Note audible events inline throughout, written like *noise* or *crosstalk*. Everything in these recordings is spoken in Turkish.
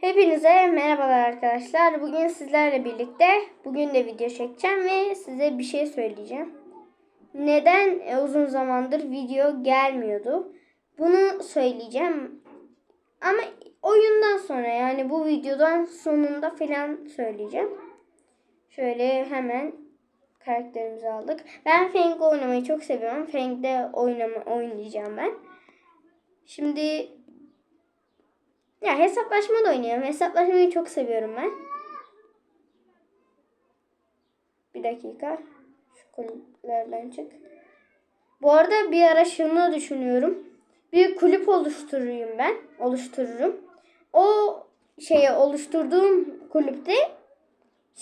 Hepinize merhabalar arkadaşlar. Bugün sizlerle birlikte bugün de video çekeceğim ve size bir şey söyleyeceğim. Neden e, uzun zamandır video gelmiyordu? Bunu söyleyeceğim. Ama oyundan sonra yani bu videodan sonunda falan söyleyeceğim. Şöyle hemen karakterimizi aldık. Ben Fang oynamayı çok seviyorum. Fang'de oynama, oynayacağım ben. Şimdi ya hesaplaşma da oynuyorum. Hesaplaşmayı çok seviyorum ben. Bir dakika. Şu kulüplerden çık. Bu arada bir ara şunu düşünüyorum. Bir kulüp oluşturayım ben. Oluştururum. O şeye oluşturduğum kulüpte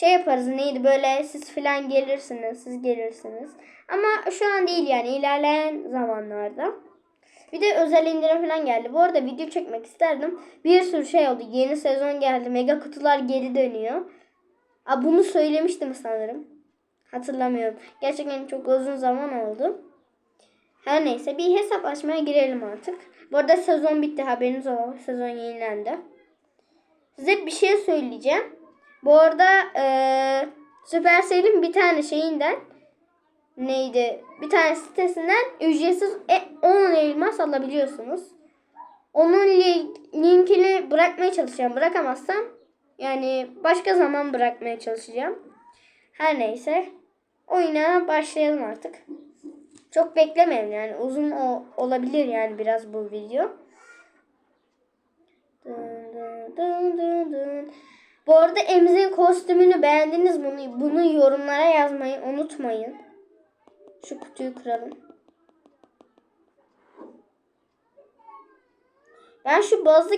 şey yaparız neydi böyle siz falan gelirsiniz. Siz gelirsiniz. Ama şu an değil yani ilerleyen zamanlarda. Bir de özel indirim falan geldi. Bu arada video çekmek isterdim. Bir sürü şey oldu. Yeni sezon geldi. Mega kutular geri dönüyor. Aa, bunu söylemiştim sanırım. Hatırlamıyorum. Gerçekten çok uzun zaman oldu. Her neyse bir hesaplaşmaya girelim artık. Bu arada sezon bitti haberiniz olsun. Sezon yenilendi. Size bir şey söyleyeceğim. Bu arada eee Supercell'in bir tane şeyinden neydi? Bir tane sitesinden ücretsiz e, 10 elmas alabiliyorsunuz. Onun li- linkini bırakmaya çalışacağım. Bırakamazsam yani başka zaman bırakmaya çalışacağım. Her neyse. Oyuna başlayalım artık. Çok beklemeyin yani uzun o, olabilir yani biraz bu video. Dın dın dın dın dın. Bu arada Emzin kostümünü beğendiniz? Bunu, bunu yorumlara yazmayı unutmayın. Şu kutuyu kıralım. Ben şu bazı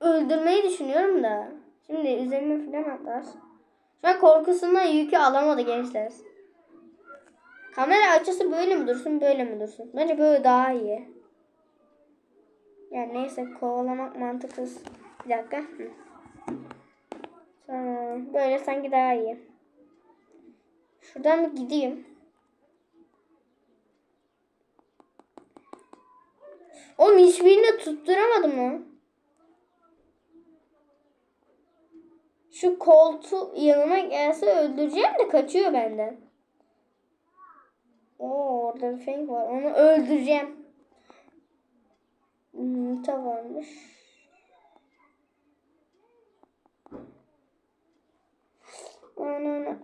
öldürmeyi düşünüyorum da. Şimdi üzerime falan atar. Şu an korkusundan yükü alamadı gençler. Kamera açısı böyle mi dursun böyle mi dursun? Bence böyle daha iyi. Yani neyse kovalamak mantıksız. Bir dakika. Tamam. Böyle sanki daha iyi. Şuradan bir gideyim. Oğlum hiçbirini tutturamadım mı? Şu koltu yanıma gelse öldüreceğim de kaçıyor benden. Oo orada bir feng var. Onu öldüreceğim. Hmm, varmış.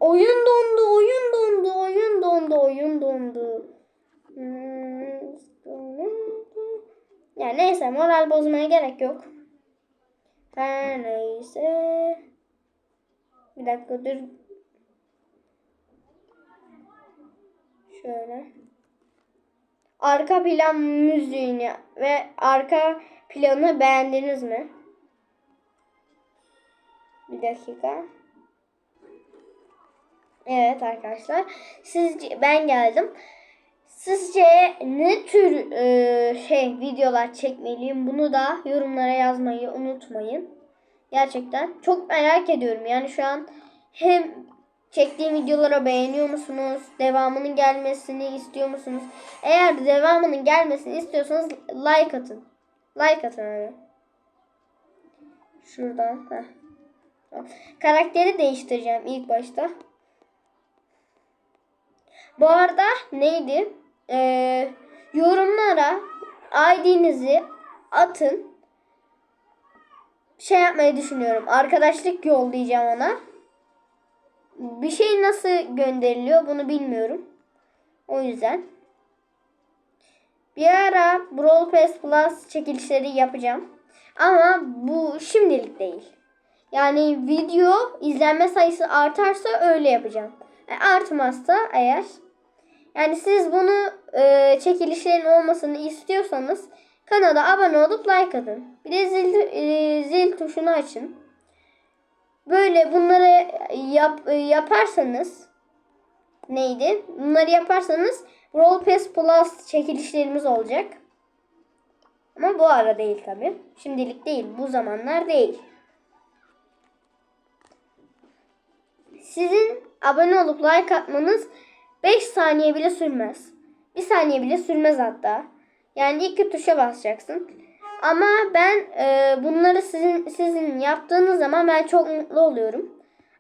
Oyun dondu, oyun dondu, oyun dondu, oyun dondu. Hmm. Ya neyse moral bozmaya gerek yok. Her neyse. Bir dakika dur. Şöyle. Arka plan müziğini ve arka planı beğendiniz mi? Bir dakika. Evet arkadaşlar. Sizce ben geldim. Sizce ne tür e, şey videolar çekmeliyim? Bunu da yorumlara yazmayı unutmayın. Gerçekten çok merak ediyorum. Yani şu an hem çektiğim videolara beğeniyor musunuz? Devamının gelmesini istiyor musunuz? Eğer devamının gelmesini istiyorsanız like atın. Like atın abi. Şuradan. Heh. Karakteri değiştireceğim ilk başta. Bu arada neydi? Ee, yorumlara ID'nizi atın. Şey yapmayı düşünüyorum. Arkadaşlık yollayacağım ona. Bir şey nasıl gönderiliyor bunu bilmiyorum. O yüzden. Bir ara Brawl Pass Plus çekilişleri yapacağım. Ama bu şimdilik değil. Yani video izlenme sayısı artarsa öyle yapacağım. E, artmazsa eğer yani siz bunu e, çekilişlerin olmasını istiyorsanız kanala abone olup like atın. Bir de zil, e, zil tuşunu açın. Böyle bunları yap, e, yaparsanız neydi? Bunları yaparsanız Roll Pass Plus çekilişlerimiz olacak. Ama bu ara değil tabi. Şimdilik değil. Bu zamanlar değil. Sizin abone olup like atmanız 5 saniye bile sürmez. 1 saniye bile sürmez hatta. Yani iki tuşa basacaksın. Ama ben e, bunları sizin sizin yaptığınız zaman ben çok mutlu oluyorum.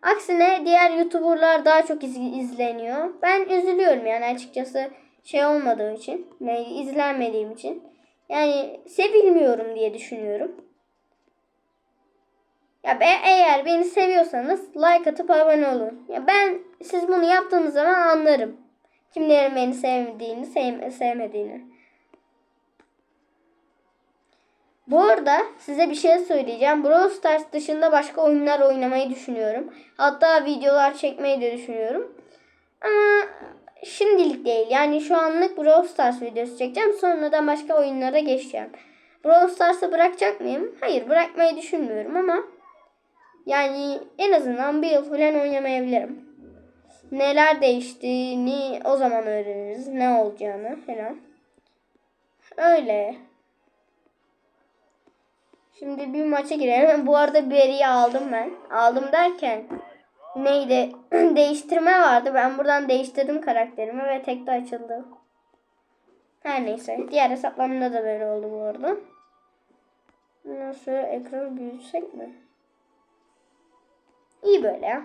Aksine diğer YouTuber'lar daha çok iz- izleniyor. Ben üzülüyorum yani açıkçası şey olmadığı için, ne izlenmediğim için. Yani sevilmiyorum diye düşünüyorum. Ya be, eğer beni seviyorsanız like atıp abone olun. Ya ben siz bunu yaptığınız zaman anlarım. Kimlerin beni sevdiğini, sev, sevmediğini. Bu arada size bir şey söyleyeceğim. Brawl Stars dışında başka oyunlar oynamayı düşünüyorum. Hatta videolar çekmeyi de düşünüyorum. Ama şimdilik değil. Yani şu anlık Brawl Stars videosu çekeceğim. Sonradan başka oyunlara geçeceğim. Brawl Stars'ı bırakacak mıyım? Hayır bırakmayı düşünmüyorum ama yani en azından bir yıl falan oynamayabilirim. Neler değiştiğini o zaman öğreniriz. Ne olacağını falan. Öyle. Şimdi bir maça girelim. Bu arada Beri'yi aldım ben. Aldım derken neydi? *clears throat* Değiştirme vardı. Ben buradan değiştirdim karakterimi ve tek de açıldı. Her neyse. Diğer hesaplarımda da böyle oldu bu arada. Nasıl ekranı büyütsek mi? İyi böyle ya.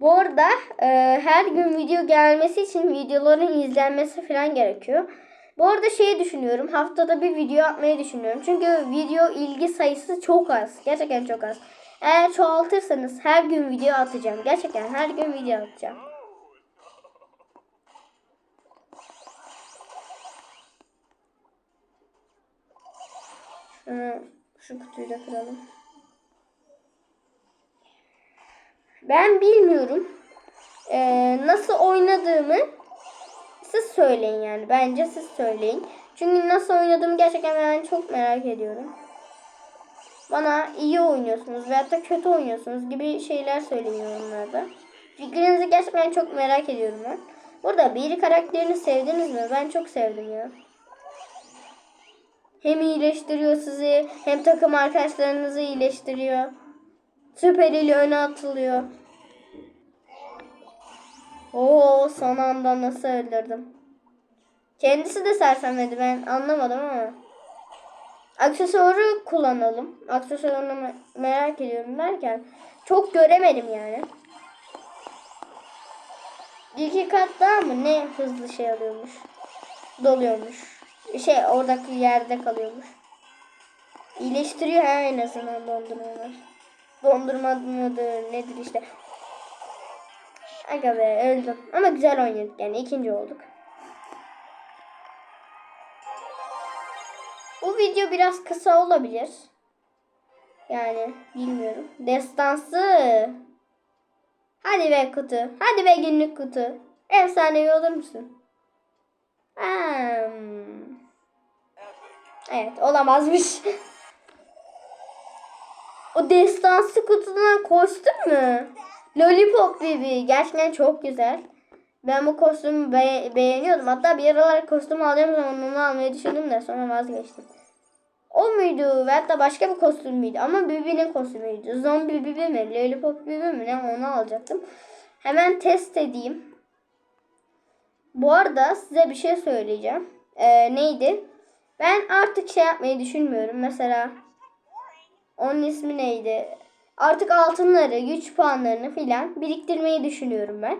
Bu arada e, her gün video gelmesi için videoların izlenmesi falan gerekiyor. Bu arada şeyi düşünüyorum. Haftada bir video atmayı düşünüyorum. Çünkü video ilgi sayısı çok az. Gerçekten çok az. Eğer çoğaltırsanız her gün video atacağım. Gerçekten her gün video atacağım. Şunu, şu kutuyu da kıralım. Ben bilmiyorum. Ee, nasıl oynadığımı siz söyleyin yani. Bence siz söyleyin. Çünkü nasıl oynadığımı gerçekten ben çok merak ediyorum. Bana iyi oynuyorsunuz veyahut da kötü oynuyorsunuz gibi şeyler söyleyin yorumlarda. Fikrinizi gerçekten çok merak ediyorum ben. Burada biri karakterini sevdiniz mi? Ben çok sevdim ya. Hem iyileştiriyor sizi hem takım arkadaşlarınızı iyileştiriyor. Süper ile öne atılıyor. Oo son anda nasıl öldürdüm. Kendisi de sersemledi ben anlamadım ama. Aksesuarı kullanalım. Aksesuarını me- merak ediyorum derken çok göremedim yani. İki kat daha mı ne hızlı şey alıyormuş. Doluyormuş. Şey oradaki yerde kalıyormuş. İyileştiriyor ha en azından dondurmalar. Dondurma mıdır nedir işte. Aga be öldüm. Ama güzel oynadık yani ikinci olduk. Bu video biraz kısa olabilir. Yani bilmiyorum. Destansı. Hadi be kutu. Hadi be günlük kutu. Efsanevi olur musun? Hmm. Evet olamazmış. *laughs* o destansı kutudan kostüm mü? Lollipop Baby. Gerçekten çok güzel. Ben bu kostümü be- beğeniyordum. Hatta bir aralar kostüm alacağım zaman onu almayı düşündüm de sonra vazgeçtim. O muydu? Ve hatta başka bir kostüm müydü? Ama Bibi'nin kostümüydü. Zombi Bibi mi? Lollipop Bibi mi? Ne? Onu alacaktım. Hemen test edeyim. Bu arada size bir şey söyleyeceğim. Ee, neydi? Ben artık şey yapmayı düşünmüyorum. Mesela onun ismi neydi? Artık altınları, güç puanlarını filan biriktirmeyi düşünüyorum ben.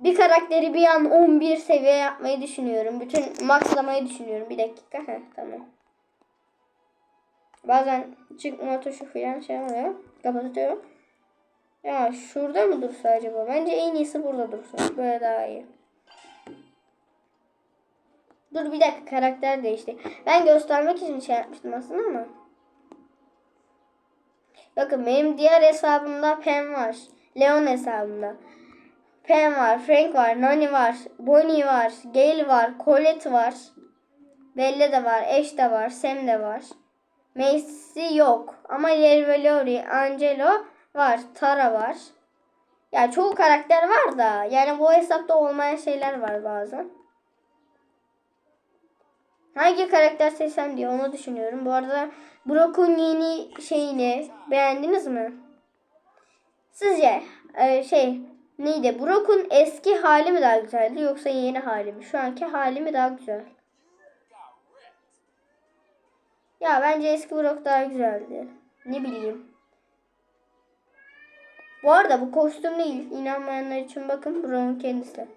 Bir karakteri bir an 11 seviye yapmayı düşünüyorum. Bütün maxlamayı düşünüyorum. Bir dakika. Heh, tamam. Bazen çıkma tuşu filan şey oluyor. Kapatıyorum. Ya şurada mı dursa acaba? Bence en iyisi burada dursun. Böyle daha iyi. Dur bir dakika karakter değişti. Ben göstermek için şey yapmıştım aslında ama. Bakın benim diğer hesabımda Pam var. Leon hesabımda. Pam var, Frank var, Nani var, Bonnie var, Gale var, Colette var. Belle de var, Ash de var, Sam de var. Macy yok ama Larry ve Lori, Angelo var, Tara var. Ya çoğu karakter var da yani bu hesapta olmayan şeyler var bazen. Hangi karakter seçsem diye onu düşünüyorum. Bu arada Brock'un yeni şeyini beğendiniz mi? Sizce e, şey neydi? Brock'un eski hali mi daha güzeldi yoksa yeni hali mi? Şu anki hali mi daha güzel? Ya bence eski Brock daha güzeldi. Ne bileyim. Bu arada bu kostüm değil. İnanmayanlar için bakın Brock'un kendisi.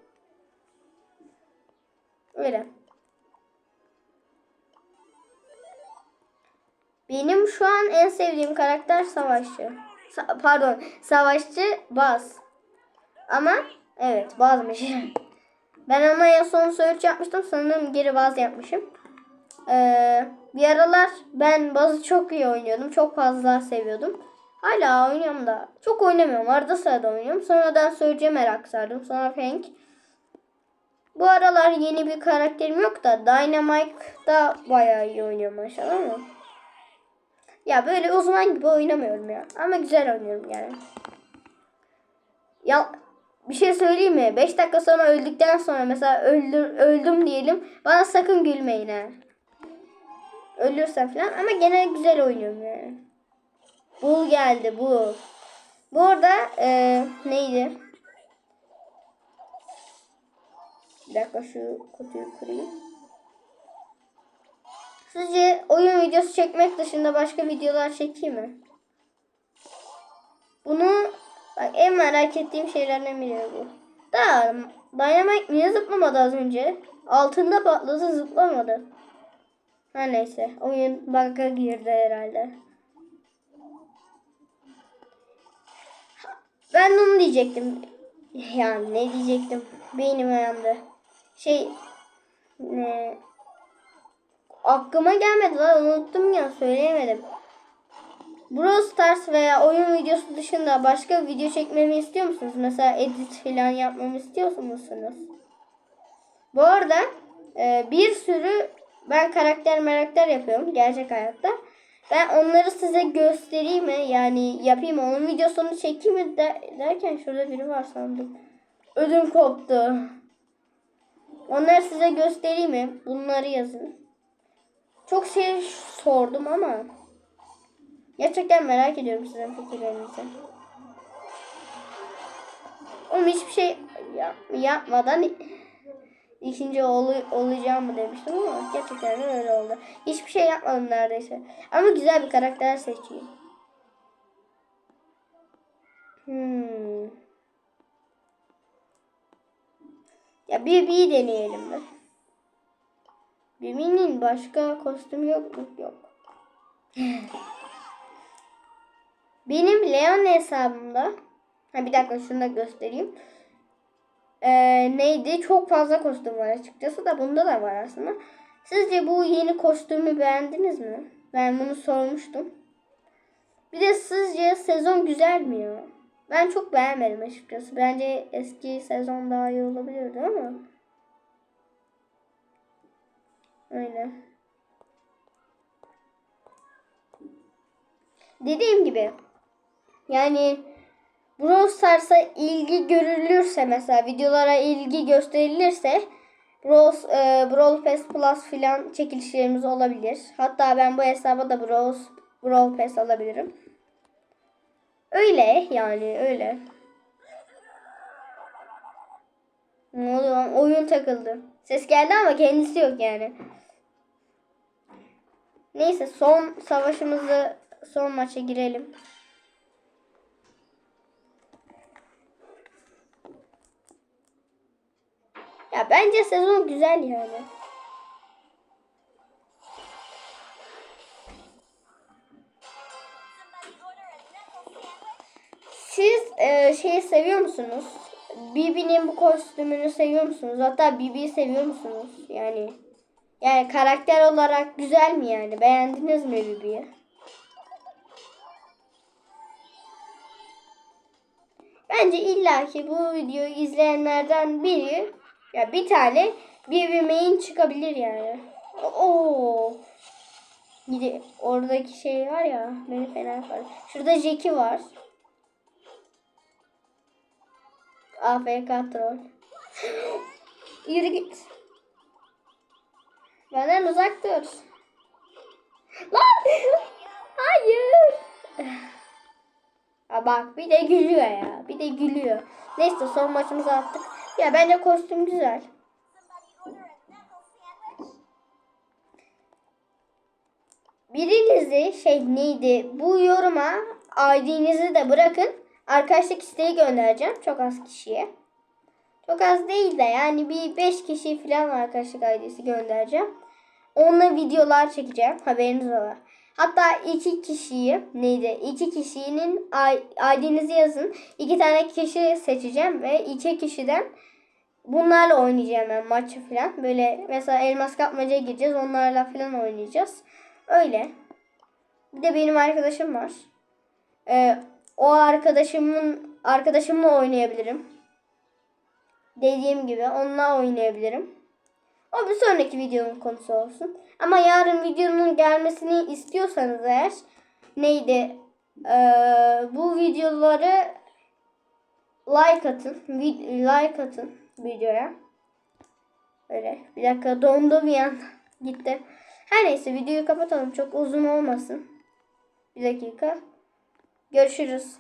Öyle. Benim şu an en sevdiğim karakter savaşçı. Sa- pardon, savaşçı Baz. Ama evet Baz'mış. *laughs* ben ama en son search yapmıştım. Sanırım geri Baz yapmışım. Ee, bir aralar ben Baz'ı çok iyi oynuyordum. Çok fazla seviyordum. Hala oynuyorum da. Çok oynamıyorum. Arada sırada oynuyorum. Sonradan Surge'e merak sardım. Sonra Frank. Bu aralar yeni bir karakterim yok da Dynamite'da bayağı iyi oynuyorum maşallah ama. Ya böyle uzman gibi oynamıyorum ya. Ama güzel oynuyorum yani. Ya bir şey söyleyeyim mi? 5 dakika sonra öldükten sonra mesela öldür, öldüm diyelim. Bana sakın gülmeyin ha. Ölürsem falan ama gene güzel oynuyorum yani. Bul geldi bu. Bu arada e, neydi? Bir dakika şu kutuyu kırayım. Sizce oyun videosu çekmek dışında başka videolar çekeyim mi? Bunu bak en merak ettiğim şeylerden biri bu. Da Dynamite niye zıplamadı az önce? Altında patladı zıplamadı. Her neyse oyun bug'a girdi herhalde. Ben onu diyecektim. Yani ne diyecektim? Beynim yandı. Şey ne aklıma gelmedi lan unuttum ya söyleyemedim. Brawl Stars veya oyun videosu dışında başka video çekmemi istiyor musunuz? Mesela edit falan yapmamı istiyor musunuz? Bu arada e, bir sürü ben karakter merakter yapıyorum gerçek hayatta. Ben onları size göstereyim mi? Yani yapayım mı? Onun videosunu çekeyim mi der, derken şurada biri var sandım. Ödüm koptu. Onları size göstereyim mi? Bunları yazın. Çok şey sordum ama gerçekten merak ediyorum sizin fikirlerinizi. Oğlum hiçbir şey yap, yapmadan ikinci ol, olacağım mı demiştim ama gerçekten öyle oldu. Hiçbir şey yapmadım neredeyse. Ama güzel bir karakter seçeyim. Hmm. Ya bir bir deneyelim mi? Bibi'nin başka kostümü yok mu? Yok. Benim Leon hesabımda ha bir dakika şunu da göstereyim. Ee, neydi? Çok fazla kostüm var açıkçası da bunda da var aslında. Sizce bu yeni kostümü beğendiniz mi? Ben bunu sormuştum. Bir de sizce sezon güzel mi ya? Ben çok beğenmedim açıkçası. Bence eski sezon daha iyi olabilirdi ama. Öyle. Dediğim gibi yani Brawl Stars'a ilgi görülürse mesela videolara ilgi gösterilirse Brawl, e, Brawl Pass Plus filan çekilişlerimiz olabilir. Hatta ben bu hesaba da Brawl, Brawl Pass alabilirim. Öyle yani öyle. Ne oluyor? Oyun takıldı. Ses geldi ama kendisi yok yani. Neyse son savaşımızı son maça girelim. Ya bence sezon güzel yani. Siz e, şeyi seviyor musunuz? Bibi'nin bu kostümünü seviyor musunuz? Hatta Bibi'yi seviyor musunuz? Yani yani karakter olarak güzel mi yani? Beğendiniz mi Bibi'yi? Bence illaki bu videoyu izleyenlerden biri ya bir tane Bibi main çıkabilir yani. Oo. Gide oradaki şey var ya beni fena yapar. Şurada Jackie var. AFK troll. *laughs* Yürü git. Benden uzak dur. Lan! Hayır. Ha bak bir de gülüyor ya. Bir de gülüyor. Neyse son maçımızı attık. Ya bence kostüm güzel. birinizi şey neydi bu yoruma ID'nizi de bırakın. Arkadaşlık isteği göndereceğim. Çok az kişiye. Çok az değil de yani bir 5 kişi falan arkadaşlık ID'si göndereceğim. Onunla videolar çekeceğim. Haberiniz ola. Hatta iki kişiyi neydi? İki kişinin ID'nizi yazın. İki tane kişi seçeceğim ve iki kişiden bunlarla oynayacağım ben maçı falan. Böyle mesela elmas kapmacaya gireceğiz. Onlarla falan oynayacağız. Öyle. Bir de benim arkadaşım var. Ee, o arkadaşımın arkadaşımla oynayabilirim. Dediğim gibi onunla oynayabilirim. O bir sonraki videonun konusu olsun. Ama yarın videonun gelmesini istiyorsanız eğer neydi? Ee, bu videoları like atın. Like atın videoya. Öyle. Bir dakika dondu bir an. *laughs* Gitti. Her neyse videoyu kapatalım. Çok uzun olmasın. Bir dakika. Görüşürüz.